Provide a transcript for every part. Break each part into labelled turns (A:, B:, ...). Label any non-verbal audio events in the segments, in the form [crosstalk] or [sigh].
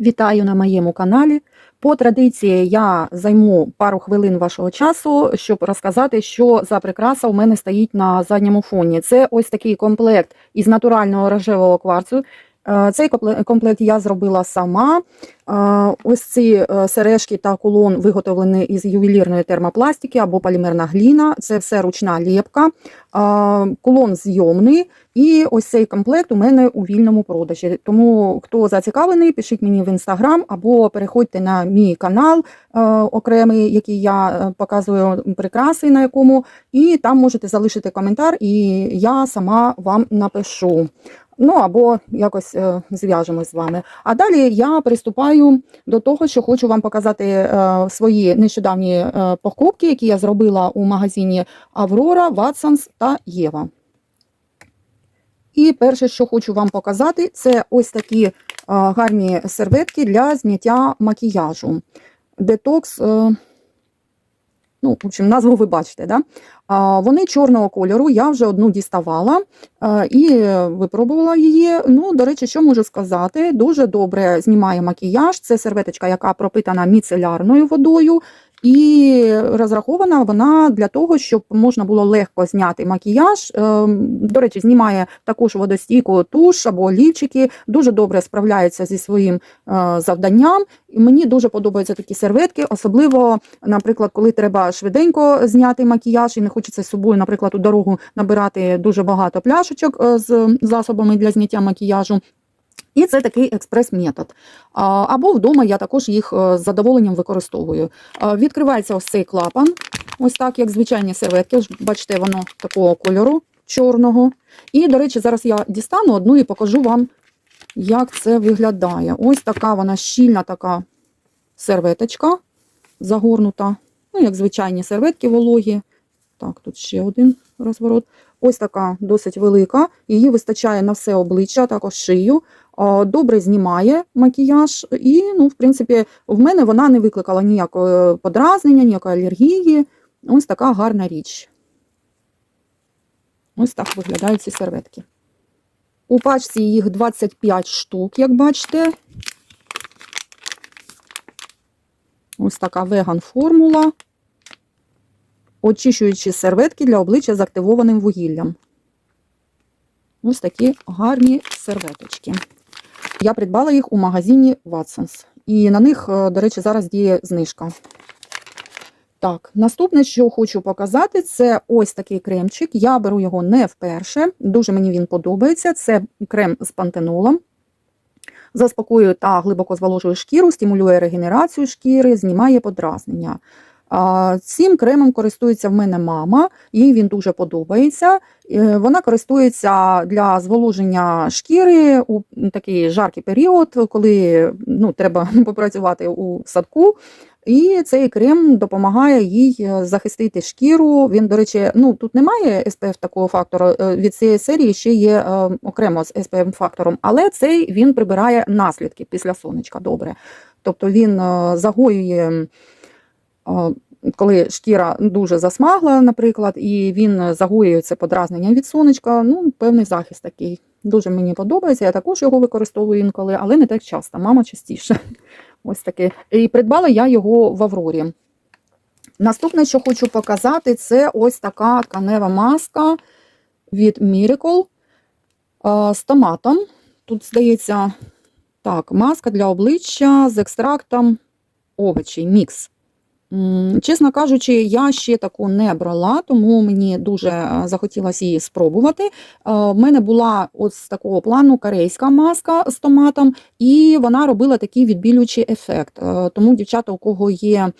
A: Вітаю на моєму каналі. По традиції я займу пару хвилин вашого часу, щоб розказати, що за прикраса у мене стоїть на задньому фоні. Це ось такий комплект із натурального рожевого кварцу. Е, Цей компле- комплект я зробила сама. Ось ці е, сережки та кулон виготовлені із ювелірної термопластики або полімерна гліна. Це все ручна лєпка. Е, Кулон зйомний. І ось цей комплект у мене у вільному продажі. Тому хто зацікавлений, пишіть мені в інстаграм або переходьте на мій канал е, окремий, який я е, показую прикраси, на якому, і там можете залишити коментар, і я сама вам напишу. Ну або якось зв'яжемось з вами. А далі я приступаю до того, що хочу вам показати е, свої нещодавні е, покупки, які я зробила у магазині Аврора, Ватсанс та Єва. І перше, що хочу вам показати, це ось такі е, гарні серветки для зняття макіяжу. Детокс, ну, в общем, назву ви бачите, да? А, Вони чорного кольору, я вже одну діставала а, і випробувала її. Ну, до речі, що можу сказати? Дуже добре знімає макіяж. Це серветочка, яка пропитана міцелярною водою. І розрахована вона для того, щоб можна було легко зняти макіяж. Ем, До речі, знімає також водостійку туш або олівчики, дуже добре справляється зі своїм е, завданням. І мені дуже подобаються такі серветки, особливо, наприклад, коли треба швиденько зняти макіяж і не хочеться з собою, наприклад, у дорогу набирати дуже багато пляшечок е, з засобами для зняття макіяжу. І це такий експрес-метод. Або вдома я також їх е, з задоволенням використовую. Відкривається ось цей клапан, ось так, як звичайні серветки. Бачите, воно такого кольору чорного. І, до речі, зараз я дістану одну і покажу вам, як це виглядає. Ось така вона щільна така серветочка загорнута. Ну, як звичайні серветки вологі. Так, тут ще один розворот. Ось така досить велика. Її вистачає на все обличчя, також шию. Добре знімає макіяж, і, ну, в принципі, в мене вона не викликала ніякого подразнення, ніякої алергії. Ось така гарна річ. Ось так виглядають ці серветки. У пачці їх 25 штук, як бачите. Ось така веган формула. Очищуючі серветки для обличчя з активованим вугіллям. Ось такі гарні серветочки. Я придбала їх у магазині Watsons. І на них, е, до речі, зараз діє знижка. Так, наступне, що хочу показати, це ось такий кремчик. Я беру його не вперше. Дуже мені він подобається. Це крем з пантенолом. Заспокоює та глибоко зволожує шкіру, стимулює регенерацію шкіри, знімає подразнення. Цим кремом користується в мене мама, їй він дуже подобається. Е, Вона користується для зволоження шкіри у такий жаркий період, коли ну, треба [laughs] попрацювати у садку. І цей крем допомагає їй е, захистити шкіру. Він, до речі, ну тут немає SPF такого фактору. е, Від цієї серії ще є окремо з SPF фактором, але цей він прибирає наслідки після сонечка. Добре. Тобто він загоює. Коли шкіра дуже засмагла, наприклад, і він загоює це подразнення від сонечка, ну, певний захист такий. Дуже мені подобається. Я також його використовую інколи, але не так часто, мама частіше. [laughs] Ось таке. І придбала я його в Аврорі. Наступне, що хочу показати, це ось така тканева маска від Miracle з томатом. Тут, здається, так, маска для обличчя з екстрактом овочей, мікс. Чесно кажучи, я ще таку не брала, тому мені дуже е, захотілося її спробувати. Е, В мене була ось такого плану корейська маска з томатом, і вона робила такий відбілюючий ефект. Е, Тому, дівчата, у кого є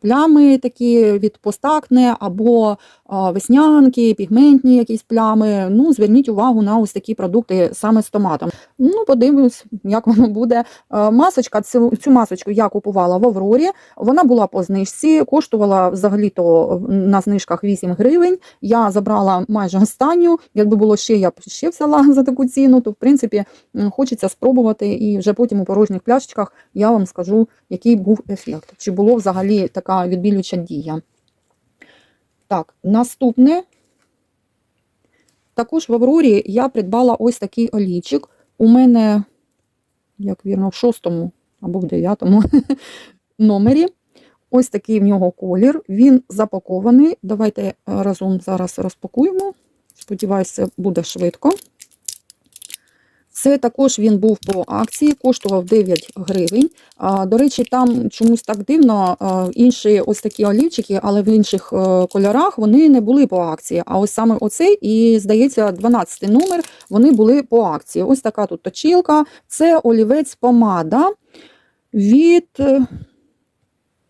A: плями такі від постакне, або веснянки, пігментні якісь плями, ну, зверніть увагу на ось такі продукти саме з томатом. Ну, подивимось, як воно буде. Масочка, цю, цю масочку я купувала в Аврорі. Вона була по знижці, коштувала взагалі-то на знижках 8 гривень. Я забрала майже останню. Якби було ще, я б ще взяла за таку ціну, то в принципі хочеться спробувати, і вже потім у порожніх пляшечках я вам скажу, який був ефект. Чи було взагалі така відбілююча дія. Так, наступне. Також в Аврорі я придбала ось такий олійчик. У мене як вірно, в шостому або в дев'ятому [laughs] номері. Ось такий в нього колір. Він запакований. Давайте е, разом зараз розпакуємо. Сподіваюся, буде швидко. Це також він був по акції, коштував 9 гривень. До речі, там чомусь так дивно, інші ось такі олівчики, але в інших е, кольорах вони не були по акції. А ось саме оцей, і здається, 12 номер вони були по акції. Ось така тут точилка. Це олівець помада від е,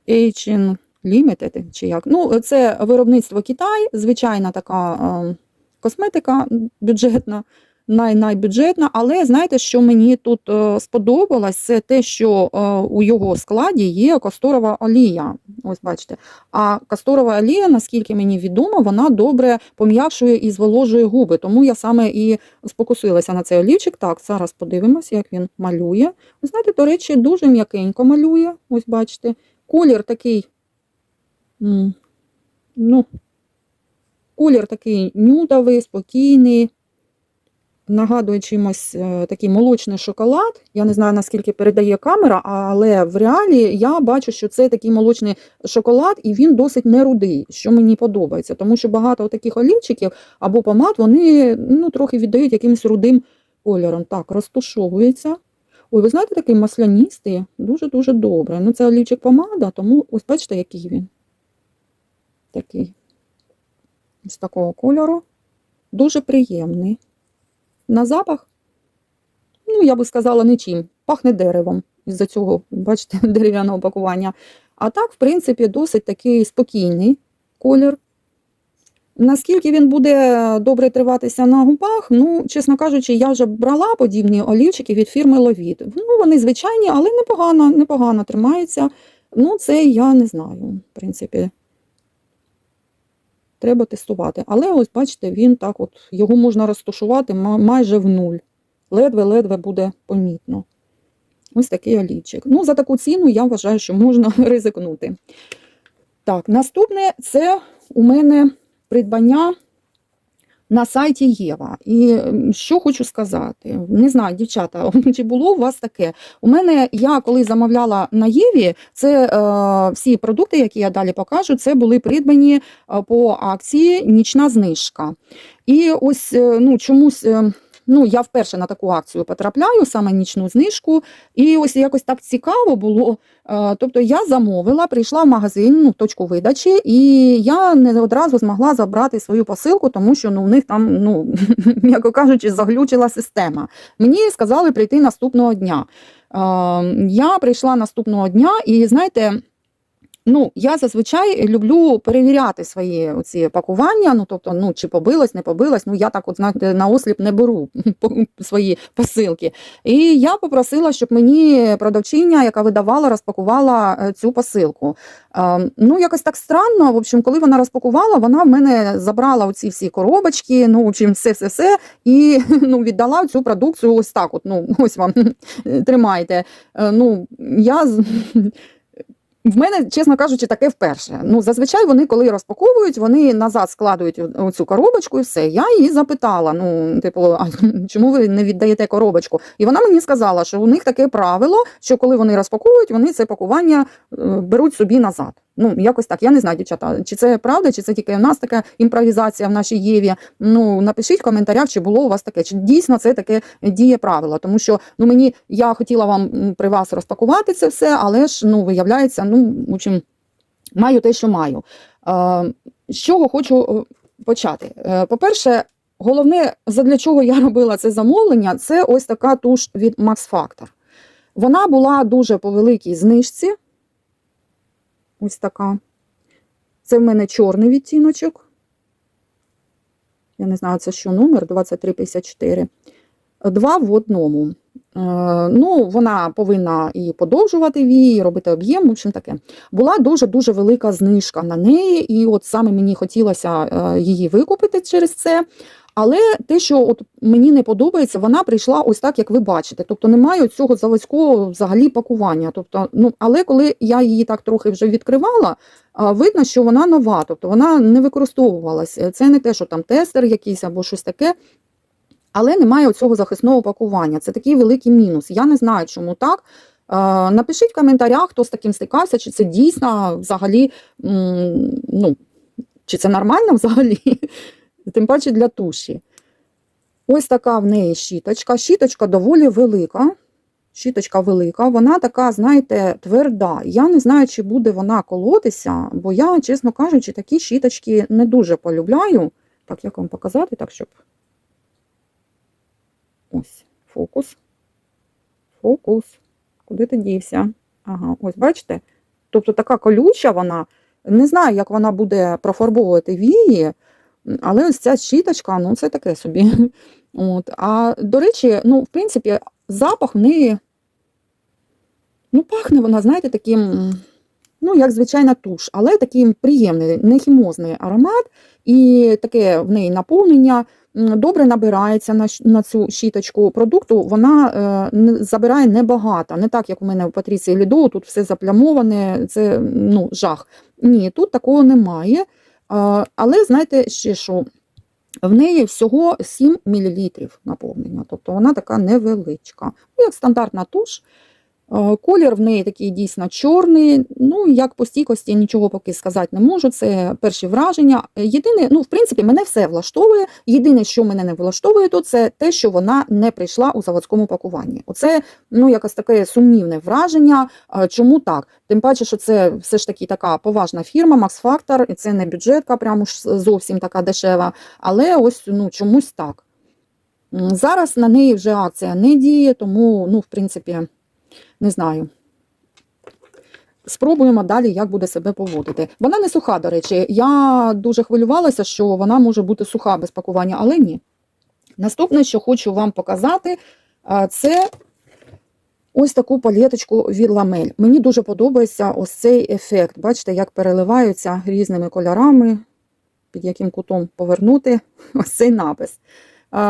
A: H&M Limited, чи як. Ну, це виробництво Китай, звичайна така е, косметика бюджетна най-найбюджетна, але знаєте, що мені тут е, сподобалось, це те, що е, у його складі є касторова олія. Ось бачите. А касторова олія, наскільки мені відомо, вона добре пом'якшує і зволожує губи. Тому я саме і спокусилася на цей олівчик. Так, зараз подивимося, як він малює. Знаєте, до речі, дуже м'якенько малює. Ось бачите. Колір такий. Ну, колір такий нюдовий, спокійний нагадує чимось е, такий молочний шоколад. Я не знаю, наскільки передає камера, але в реалі я бачу, що це такий молочний шоколад, і він досить не рудий, що мені подобається. Тому що багато таких олівчиків або помад вони ну, трохи віддають якимось рудим кольором. Так, розтушовується. Ой, ви знаєте, такий масляністий, дуже-дуже добре. Ну, це олівчик помада, тому ось бачите, який він. Такий. З такого кольору. Дуже приємний. На запах, ну, я би сказала, нічим. Пахне деревом із-за цього, бачите, [laughs] дерев'яного пакування. А так, в принципі, досить такий спокійний колір. Наскільки він буде добре триватися на губах, ну, чесно кажучи, я вже брала подібні олівчики від фірми Ловіт. Ну, вони звичайні, але непогано, непогано тримаються. Ну, це я не знаю, в принципі. Треба тестувати. Але ось бачите, він так от, його можна розташувати майже в нуль. Ледве-ледве буде помітно. Ось такий олівчик. Ну, за таку ціну я вважаю, що можна [laughs] ризикнути. Так, наступне це у мене придбання на сайті Єва. І що хочу сказати, не знаю, дівчата, [laughs] чи було у вас таке? У мене я коли замовляла на Єві, це е, всі продукти, які я далі покажу, це були придбані е, по акції нічна знижка. І ось е, ну, чомусь. Ну, я вперше на таку акцію потрапляю, саме нічну знижку, і ось якось так цікаво було. Е, Тобто я замовила, прийшла в магазин, ну, точку видачі, і я не одразу змогла забрати свою посилку, тому що ну, у них там, ну, [laughs] м'яко кажучи, заглючила система. Мені сказали прийти наступного дня. Е, Я прийшла наступного дня, і знаєте. Ну, я зазвичай люблю перевіряти свої оці пакування. Ну, тобто, ну чи побилось, не побилось. Ну, я так, от знаєте, на осліп не беру [laughs] свої посилки. І я попросила, щоб мені продавчиня, яка видавала, розпакувала е, цю посилку. Е, Ну, якось так странно. В общем, коли вона розпакувала, вона в мене забрала оці всі коробочки, ну, в общем, все, все, все, і [laughs] ну, віддала цю продукцію ось так. От, ну, [laughs] ось вам тримайте. Е, Ну, я в мене, чесно кажучи, таке вперше. Ну, зазвичай вони, коли розпаковують, вони назад складують цю коробочку і все. Я її запитала: ну, типу, а чому ви не віддаєте коробочку? І вона мені сказала, що у них таке правило, що коли вони розпаковують, вони це пакування е, беруть собі назад. Ну, якось так. Я не знаю, дівчата, чи це правда, чи це тільки в нас така імпровізація в нашій Єві. Ну, напишіть в коментарях, чи було у вас таке, чи дійсно це таке діє правило. Тому що ну, мені я хотіла вам при вас розпакувати це все, але ж ну, виявляється, ну, в общем, маю те, що маю. З чого хочу е, почати? Е, по-перше, головне, задля чого я робила це замовлення, це ось така туш від Max Factor. Вона була дуже по великій знижці. Ось така. Це в мене чорний відтіночок. Я не знаю, це що номер 2354. Два в одному. Е, ну, вона повинна і подовжувати вії, і робити об'єм, в общем таке. Була дуже-дуже велика знижка на неї, і от саме мені хотілося е, її викупити через це. Але те, що от мені не подобається, вона прийшла ось так, як ви бачите. Тобто немає цього заводського взагалі пакування. Тобто, ну, але коли я її так трохи вже відкривала, видно, що вона нова, тобто вона не використовувалася. Це не те, що там тестер якийсь або щось таке. Але немає цього захисного пакування. Це такий великий мінус. Я не знаю, чому так. Е, Напишіть в коментарях, хто з таким стикався, чи це дійсно взагалі, ну, чи це нормально взагалі, тим паче для туші. Ось така в неї щіточка. Щіточка доволі велика. Щіточка велика, вона така, знаєте, тверда. Я не знаю, чи буде вона колотися, бо я, чесно кажучи, такі щіточки не дуже полюбляю. Так, як вам показати, так, щоб. Ось, фокус. Фокус. Куди ти дівся? Ага, ось бачите? Тобто така колюча вона. Не знаю, як вона буде профарбовувати вії, але ось ця щіточка, ну це таке собі. [laughs] От. А до речі, ну, в принципі, запах в неї, ну, пахне вона, знаєте, таким, ну, як звичайна туш, але такий приємний, не хімозний аромат, і таке в неї наповнення добре набирається на, на цю щіточку продукту, вона е, забирає небагато, не так, як у мене в Патріції Лідо, тут все заплямоване, це ну, жах. Ні, тут такого немає. Але знаєте ще що? В неї всього 7 мл наповнення, тобто вона така невеличка. Ну, як стандартна туш. Е, Колір в неї такий дійсно чорний. Ну, як по стійкості нічого поки сказати не можу. Це перші враження. Єдине, ну, в принципі, мене все влаштовує. Єдине, що мене не влаштовує тут, це те, що вона не прийшла у заводському пакуванні. Оце ну, якось таке сумнівне враження. Е, Чому так? Тим паче, що це все ж таки така поважна фірма, Max Factor, і це не бюджетка, прямо ж зовсім така дешева. Але ось ну, чомусь так. Зараз на неї вже акція не діє, тому, ну, в принципі, не знаю. Спробуємо далі, як буде себе поводити. Вона не суха, до речі. Я дуже хвилювалася, що вона може бути суха без пакування, але ні. Наступне, що хочу вам показати, це ось таку палеточку від ламель. Мені дуже подобається ось цей ефект. Бачите, як переливаються різними кольорами, під яким кутом повернути [laughs] ось цей напис.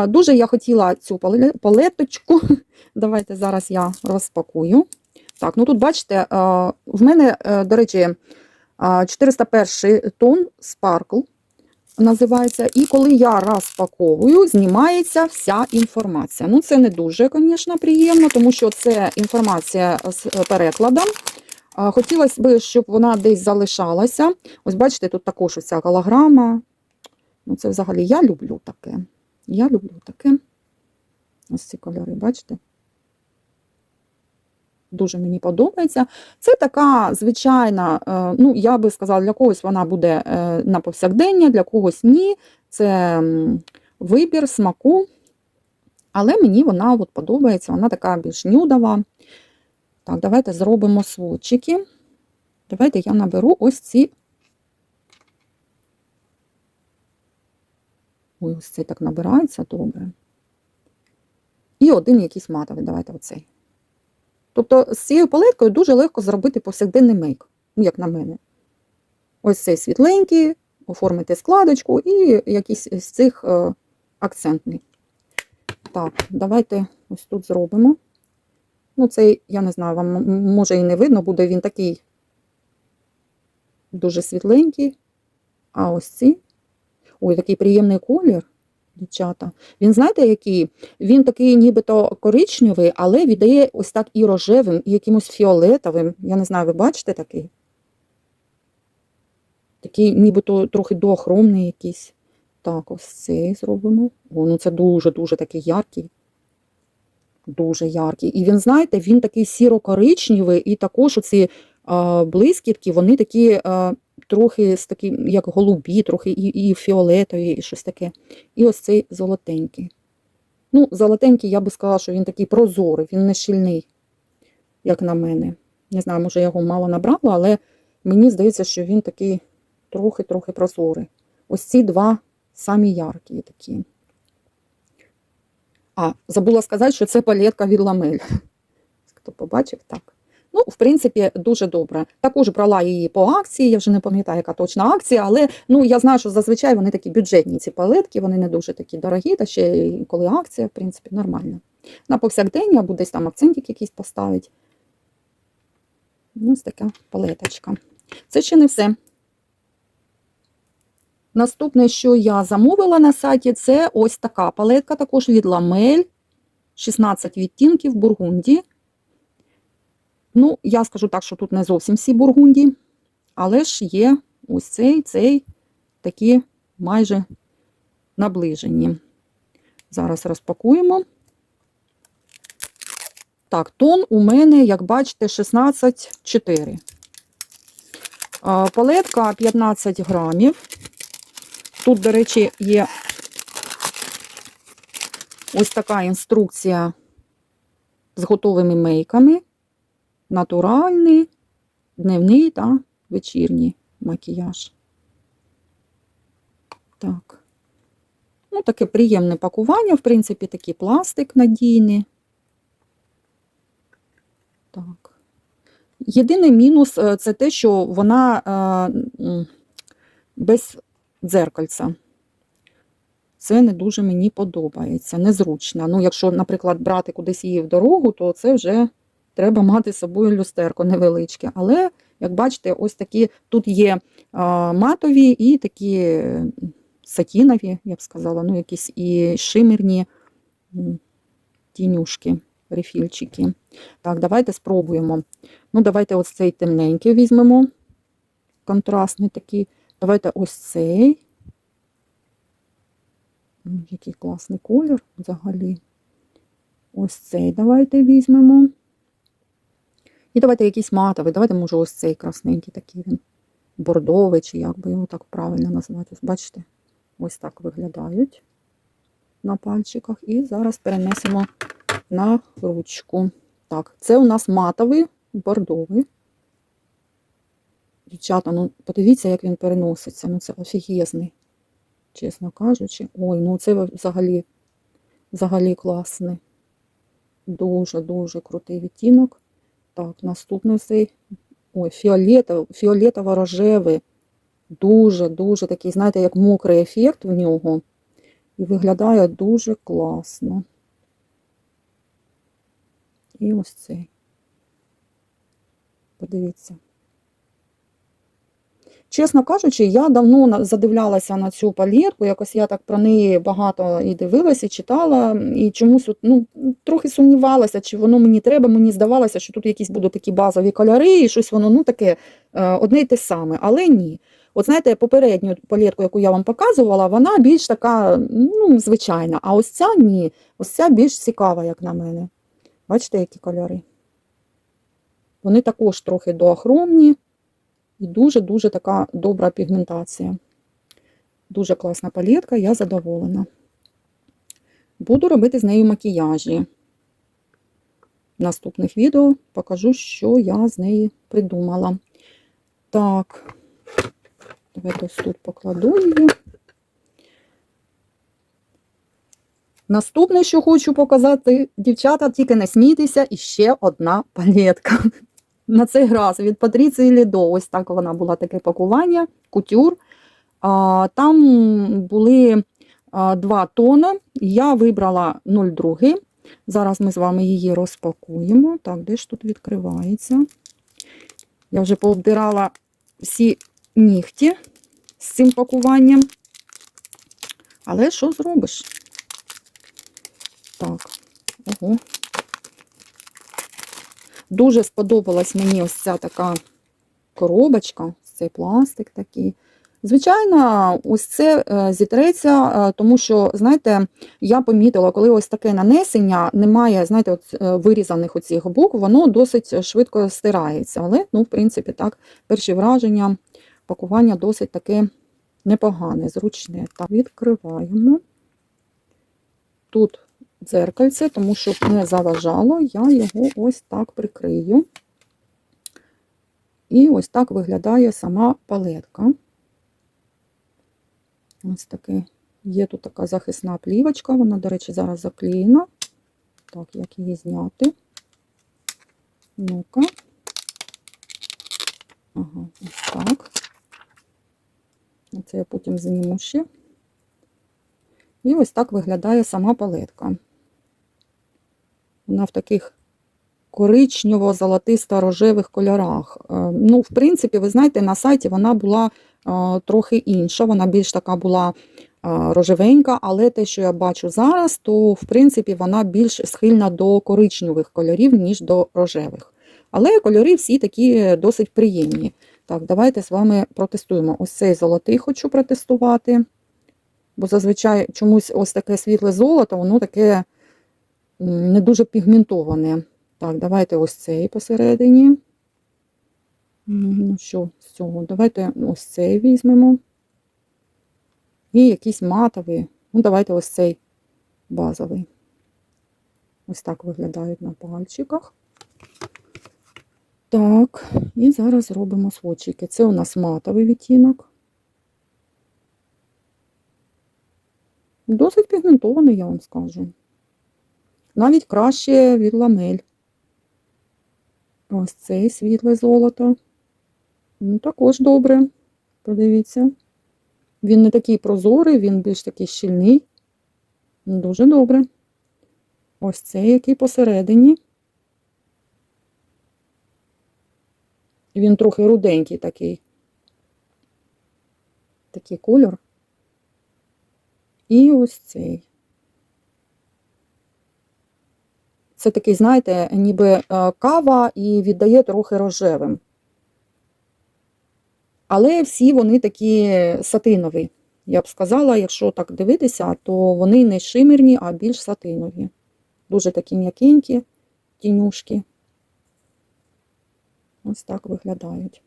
A: Дуже я хотіла цю палеточку. [laughs] Давайте зараз я розпакую. Так, ну тут бачите, в мене, е, до речі, е, 401 тон Sparkle називається. І коли я розпаковую, знімається вся інформація. Ну, це не дуже, звісно, приємно, тому що це інформація з перекладом. Хотілося б, щоб вона десь залишалася. Ось бачите, тут також оця голограма. Ну, це взагалі я люблю таке. Я люблю таке. Ось ці кольори, бачите? Дуже мені подобається. Це така звичайна, е, ну, я би сказала, для когось вона буде е, на повсякдення, для когось ні. Це вибір смаку. Але мені вона от подобається, вона така більш нюдова. Так, давайте зробимо сводчики. Давайте я наберу ось ці. Ой, ось цей так набирається добре. І один якийсь матовий. Давайте оцей. Тобто з цією палеткою дуже легко зробити повсякденний мейк, ну, як на мене. Ось цей світленький, оформити складочку і якийсь з цих е, акцентний. Так, давайте ось тут зробимо. Ну, цей, я не знаю, вам може і не видно, буде він такий дуже світленький. А ось ці. Ой, такий приємний колір, дівчата. Він, знаєте, який? Він такий нібито коричневий, але віддає ось так і рожевим, і якимось фіолетовим. Я не знаю, ви бачите такий? Такий нібито трохи доохромний якийсь. Так, ось цей зробимо. О, ну це дуже-дуже такий яркий. Дуже яркий. І він, знаєте, він такий сіро-коричневий, і також оці а, блискітки, вони такі а, трохи з такі, як голубі, трохи і, і фіолетові, і щось таке. І ось цей золотенький. Ну, золотенький, я би сказала, що він такий прозорий, він не щільний, як на мене. Не знаю, може, я його мало набрала, але мені здається, що він такий трохи-трохи прозорий. Ось ці два самі яркі такі. А, забула сказати, що це палетка від ламель. [laughs] Хто побачив, так. Ну, в принципі, дуже добре. Також брала її по акції, я вже не пам'ятаю, яка точна акція, але ну, я знаю, що зазвичай вони такі бюджетні, ці палетки, вони не дуже такі дорогі, та ще коли акція, в принципі, нормально. На повсякдень або десь там акцентик якийсь поставить. Ось така палеточка. Це ще не все. Наступне, що я замовила на сайті, це ось така палетка, також від Ламель. 16 відтінків бургунді. Ну, я скажу так, що тут не зовсім всі бургунді, але ж є ось цей, цей, такі майже наближені. Зараз розпакуємо. Так, тон у мене, як бачите, 16,4. Палетка 15 грамів. Тут, до речі, є ось така інструкція з готовими мейками. Натуральний, дневний та вечірній макіяж. Так. Ну, таке приємне пакування, в принципі, такий пластик надійний. Так. Єдиний мінус е, це те, що вона е, без дзеркальця. Це не дуже мені подобається, незручно. Ну, якщо, наприклад, брати кудись її в дорогу, то це вже треба мати з собою люстерко невеличке. Але, як бачите, ось такі тут є матові і такі сатінові, я б сказала, ну, якісь і шимерні тінюшки, рефільчики. Так, давайте спробуємо. Ну, давайте ось цей темненький візьмемо. Контрастний такий. Давайте ось цей. Який класний колір взагалі. Ось цей давайте візьмемо. І давайте якийсь матовий. Давайте, може, ось цей красненький такий він. Бордовий, чи як би його так правильно назвати. Бачите? Ось так виглядають на пальчиках. І зараз перенесемо на ручку. Так, це у нас матовий, бордовий. Дівчата, ну подивіться, як він переноситься. Ну це офігезний, чесно кажучи. Ой, ну це взагалі, взагалі класний. Дуже-дуже крутий відтінок. Так, наступний цей. Ой, фіолетов, фіолетово-рожевий. Дуже-дуже такий, знаєте, як мокрий ефект в нього. І виглядає дуже класно. І ось цей. Подивіться. Чесно кажучи, я давно задивлялася на цю палітку, якось я так про неї багато і дивилася, і читала, і чомусь ну, трохи сумнівалася, чи воно мені треба. Мені здавалося, що тут якісь будуть такі базові кольори, і щось воно ну, таке е, одне й те саме, але ні. От знаєте, попередню палітку, яку я вам показувала, вона більш така ну, звичайна, а ось ця ні. Ось ця більш цікава, як на мене. Бачите, які кольори? Вони також трохи доохромні. І дуже-дуже така добра пігментація. Дуже класна палетка, я задоволена. Буду робити з нею макіяжі. В наступних відео покажу, що я з неї придумала. Так, давайте тут покладу її. Наступне, що хочу показати, дівчата, тільки не смійтеся, і ще одна палетка на цей раз від Патріції Лідо. Ось так вона була таке пакування, кутюр. А, Там були а, два тони. Я вибрала 0,2. Зараз ми з вами її розпакуємо. Так, де ж тут відкривається? Я вже пообдирала всі нігті з цим пакуванням. Але що зробиш? Так, ого. Дуже сподобалась мені ось ця така коробочка, цей пластик такий. Звичайно, ось це е, зітреться, е, тому що, знаєте, я помітила, коли ось таке нанесення, немає, знаєте, от, е, вирізаних оцих букв, воно досить швидко стирається. Але, ну, в принципі, так, перші враження, пакування досить таке непогане, зручне. Так, відкриваємо. Тут дзеркальце, тому щоб не заважало, я його ось так прикрию. І ось так виглядає сама палетка. Ось таке. Є тут така захисна плівочка, вона, до речі, зараз заклеєна. Так, як її зняти? Ну-ка. Ага, ось так. Це я потім зніму ще. І ось так виглядає сама палетка. Вона в таких коричнево-золотисто-рожевих кольорах. Е, Ну, в принципі, ви знаєте, на сайті вона була трохи інша. Вона більш така була рожевенька, але те, що я бачу зараз, то в принципі вона більш схильна до коричневих кольорів, ніж до рожевих. Але кольори всі такі досить приємні. Так, давайте з вами протестуємо. Ось цей золотий хочу протестувати. Бо зазвичай чомусь ось таке світле золото, воно таке не дуже пігментоване. Так, давайте ось цей посередині. Ну що, з цього? Давайте ось цей візьмемо. І якийсь матовий. Ну, давайте ось цей базовий. Ось так виглядають на пальчиках. Так, і зараз зробимо сводчики. Це у нас матовий відтінок. Досить пігментований, я вам скажу. Навіть краще від ламель. Ось цей світле золото. Ну, також добре. Подивіться. Він не такий прозорий, він більш такий щільний. Ну, Дуже добре. Ось цей, який посередині. Він трохи руденький такий. Такий кольор. І ось цей. Це такий, знаєте, ніби е, кава і віддає трохи рожевим. Але всі вони такі сатинові. Я б сказала, якщо так дивитися, то вони не шимерні, а більш сатинові. Дуже такі м'якенькі тінюшки. Ось так виглядають.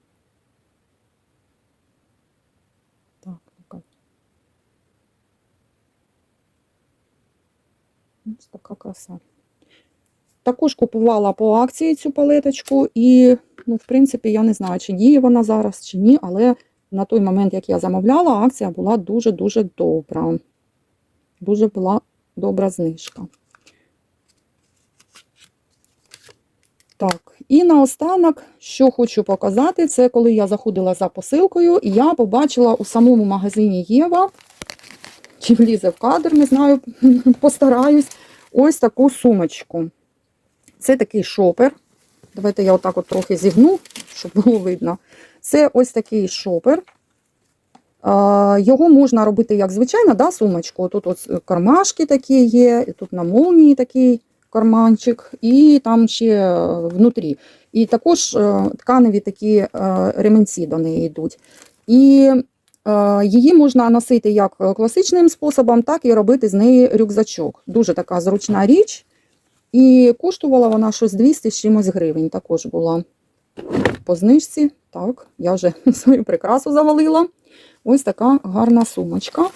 A: Так, ну-ка. Ось така краса. Також купувала по акції цю палеточку, і, ну, в принципі, я не знаю, чи діє вона зараз, чи ні, але на той момент, як я замовляла, акція була дуже-дуже добра. Дуже була добра знижка. Так, і наостанок, що хочу показати, це коли я заходила за посилкою, і я побачила у самому магазині Єва, чи влізе в кадр, не знаю, [laughs] постараюсь, ось таку сумочку. Це такий шопер. Давайте я отак от трохи зігну, щоб було видно. Це ось такий шопер. Його можна робити як звичайно, да, сумочку. Тут от кармашки такі є, тут на молнії такий карманчик, і там ще внутрі. І також е, тканеві такі е, ремінці до неї йдуть. І е, її можна носити як класичним способом, так і робити з неї рюкзачок. Дуже така зручна річ. І коштувала вона щось 200 з чимось гривень. Також була по знижці. Так, я вже [laughs] свою прикрасу завалила. Ось така гарна сумочка.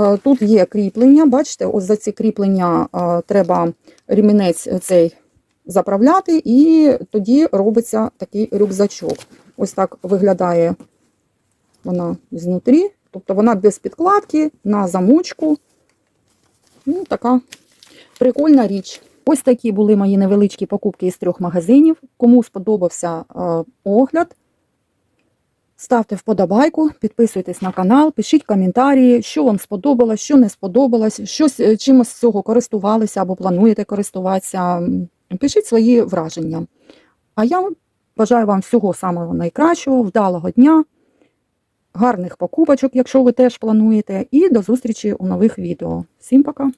A: Е, Тут є кріплення, бачите, ось за ці кріплення е, треба ремінець цей заправляти, і тоді робиться такий рюкзачок. Ось так виглядає вона знутрі. Тобто вона без підкладки, на замочку. Ну, така прикольна річ. Ось такі були мої невеличкі покупки із трьох магазинів. Кому сподобався е, огляд, ставте вподобайку, підписуйтесь на канал, пишіть коментарі, що вам сподобалось, що не сподобалось, щось е, чимось з цього користувалися або плануєте користуватися. Пишіть свої враження. А я бажаю вам всього самого найкращого, вдалого дня, гарних покупочок, якщо ви теж плануєте, і до зустрічі у нових відео. Всім пока!